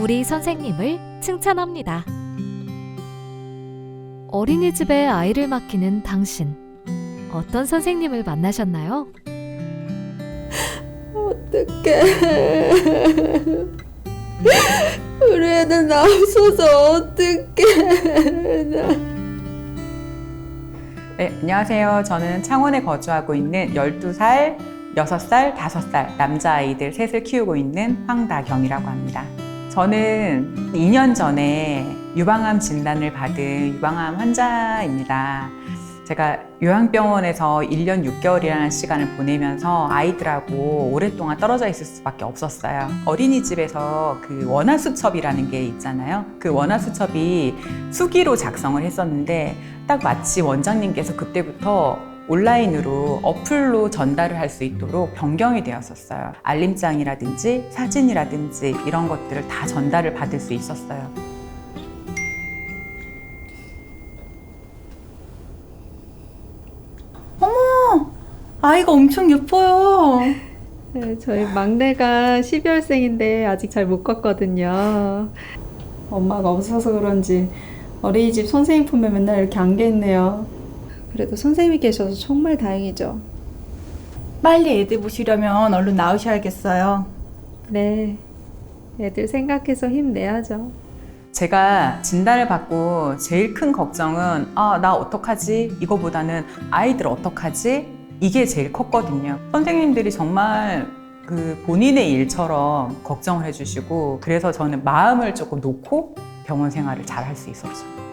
우리 선생님을 칭찬합니다. 어린이집에 아이를 맡기는 당신. 어떤 선생님을 만나셨나요? 어떡해. 우리 애들 나 없어서 어떡해. 나. 네, 안녕하세요. 저는 창원에 거주하고 있는 12살, 6살, 5살 남자아이들 셋을 키우고 있는 황다경이라고 합니다. 저는 2년 전에 유방암 진단을 받은 유방암 환자입니다. 제가 요양병원에서 1년 6개월이라는 시간을 보내면서 아이들하고 오랫동안 떨어져 있을 수밖에 없었어요. 어린이집에서 그 원화수첩이라는 게 있잖아요. 그 원화수첩이 수기로 작성을 했었는데 딱 마치 원장님께서 그때부터 온라인으로 어플로 전달을 할 수 있도록 변경이 되었었어요. 알림장이라든지 사진이라든지 이런 것들을 다 전달을 받을 수 있었어요. 아이가 엄청 예뻐요. 네, 저희 막내가 12월생인데 아직 잘 못 걷거든요. 엄마가 없어서 그런지 어린이집 선생님 품에 맨날 이렇게 안겨 있네요. 그래도 선생님이 계셔서 정말 다행이죠. 빨리 애들 보시려면 얼른 나오셔야겠어요. 네. 애들 생각해서 힘내야죠. 제가 진단을 받고 제일 큰 걱정은 아, 나 어떡하지? 이거보다는 아이들 어떡하지? 이게 제일 컸거든요. 선생님들이 정말 그 본인의 일처럼 걱정을 해주시고 그래서 저는 마음을 조금 놓고 병원 생활을 잘 할 수 있었죠.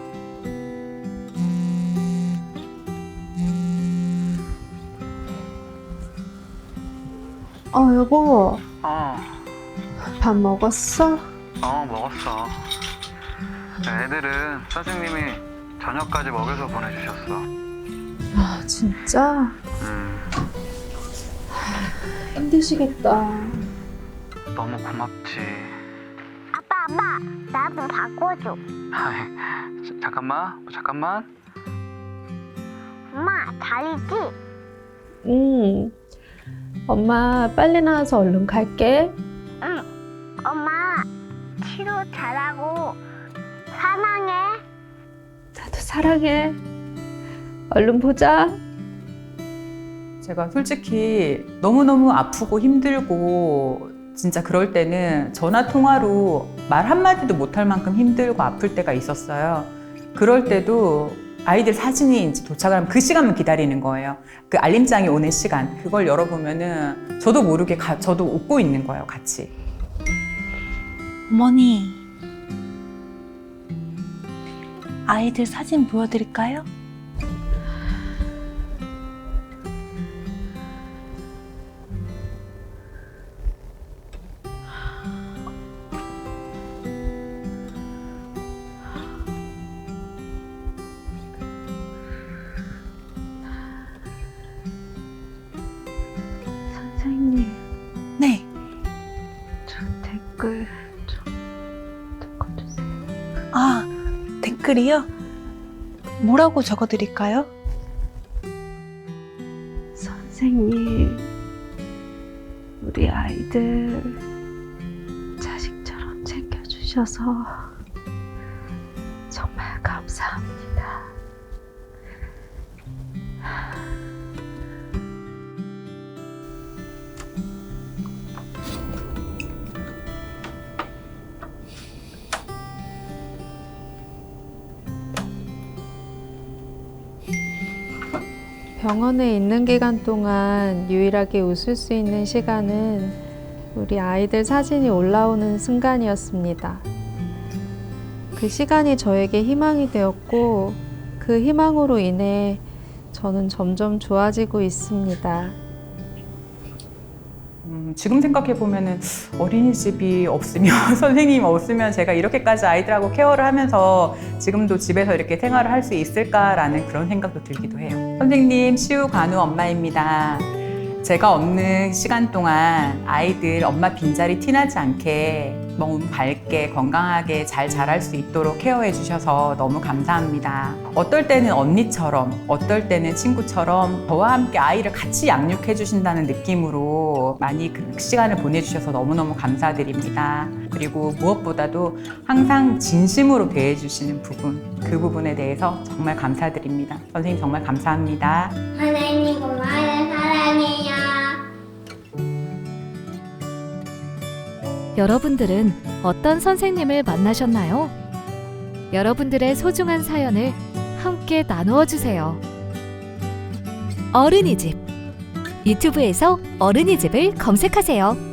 어, 여보. 어, 밥 먹었어? 어, 먹었어. 애들은 선생님이 저녁까지 먹여서 보내주셨어. 아, 진짜? 음, 힘드시겠다. 너무 고맙지. 아빠, 아빠, 나 좀 바꿔줘. 아이, 자, 잠깐만, 잠깐만. 엄마, 잘이지? 응. 엄마, 빨리 나와서 얼른 갈게. 응. 엄마, 치료 잘하고 사랑해. 나도 사랑해. 얼른 보자. 제가 솔직히 너무너무 아프고 힘들고 진짜 그럴 때는 전화 통화로 말 한마디도 못할 만큼 힘들고 아플 때가 있었어요. 그럴 때도 아이들 사진이 이제 도착을 하면 그 시간만 기다리는 거예요. 그 알림장이 오는 시간. 그걸 열어보면은 저도 모르게 가- 저도 웃고 있는 거예요, 같이. 어머니, 아이들 사진 보여드릴까요? 저 댓글 좀 적어주세요. 아, 댓글이요? 뭐라고 적어드릴까요? 선생님, 우리 아이들 자식처럼 챙겨주셔서 정말 감사합니다. 병원에 있는 기간 동안 유일하게 웃을 수 있는 시간은 우리 아이들 사진이 올라오는 순간이었습니다. 그 시간이 저에게 희망이 되었고 그 희망으로 인해 저는 점점 좋아지고 있습니다. 음, 지금 생각해 보면은 어린이집이 없으면 선생님이 없으면 제가 이렇게까지 아이들하고 케어를 하면서 지금도 집에서 이렇게 생활을 할 수 있을까라는 그런 생각도 들기도 해요. 선생님 시우 간우 엄마입니다. 제가 없는 시간 동안 아이들 엄마 빈자리 티나지 않게 너무 밝게 건강하게 잘 자랄 수 있도록 케어해 주셔서 너무 감사합니다. 어떨 때는 언니처럼, 어떨 때는 친구처럼 저와 함께 아이를 같이 양육해 주신다는 느낌으로 많이 그 시간을 보내주셔서 너무너무 감사드립니다. 그리고 무엇보다도 항상 진심으로 대해 주시는 부분, 그 부분에 대해서 정말 감사드립니다. 선생님 정말 감사합니다. 하나님 여러분들은 어떤 선생님을 만나셨나요? 여러분들의 소중한 사연을 함께 나누어 주세요. 어른이집 유튜브에서 어른이집을 검색하세요.